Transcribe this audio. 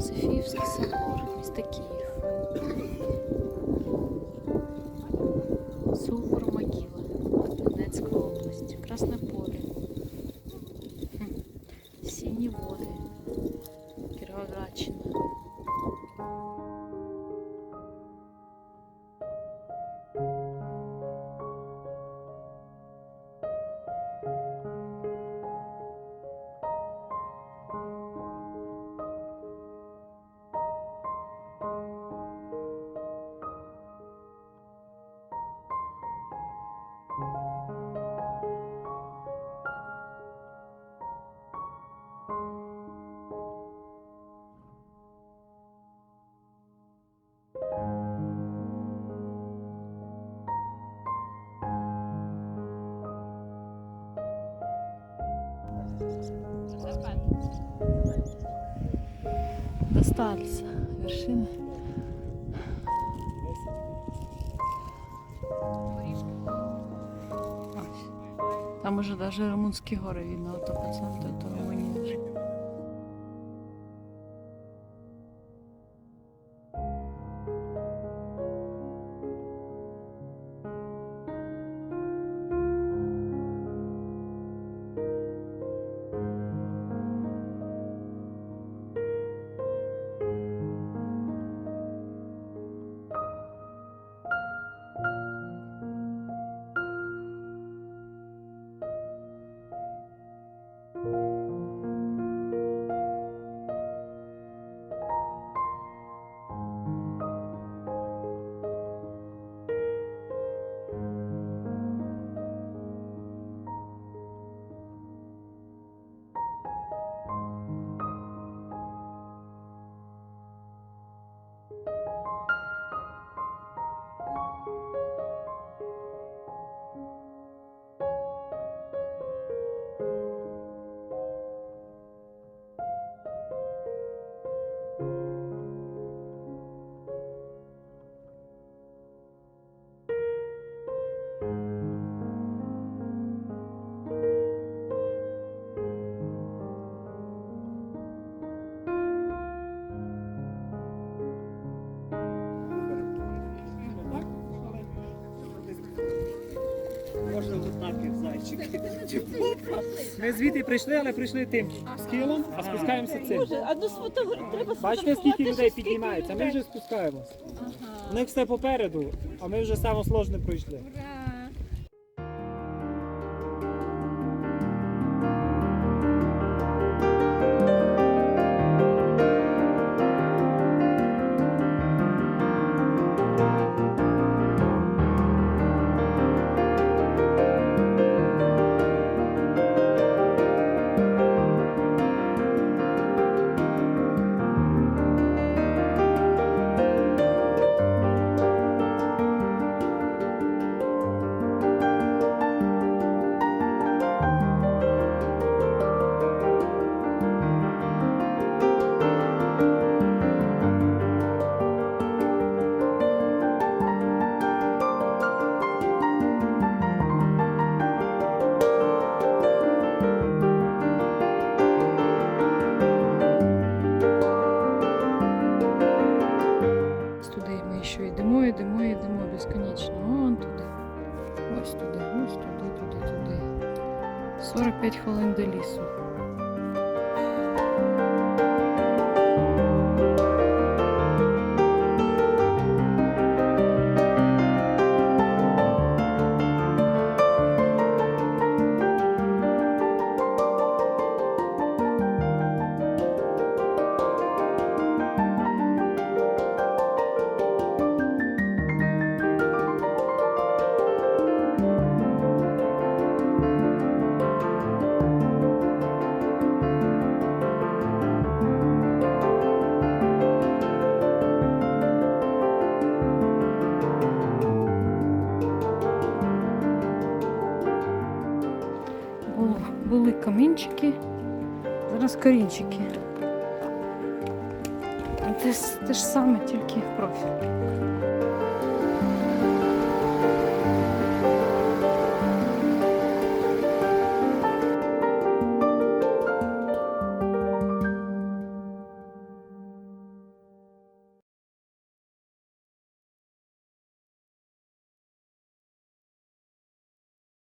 Софіївський собор, місто Київ. Достались вершины. Там уже даже Румунські гори видно, то пацан, то, то Румунія Ми звідти прийшли, але прийшли тим схилом, а спускаємося цим. Боже, треба Бачите, скільки сфотографувати, людей скільки піднімається, ми людей. вже спускаємося. У них все попереду, а ми вже самосложне пройшли. Туди 45 хвилин до лісу. Камінчики, зараз корінчики. Те, те ж саме, тільки профіль.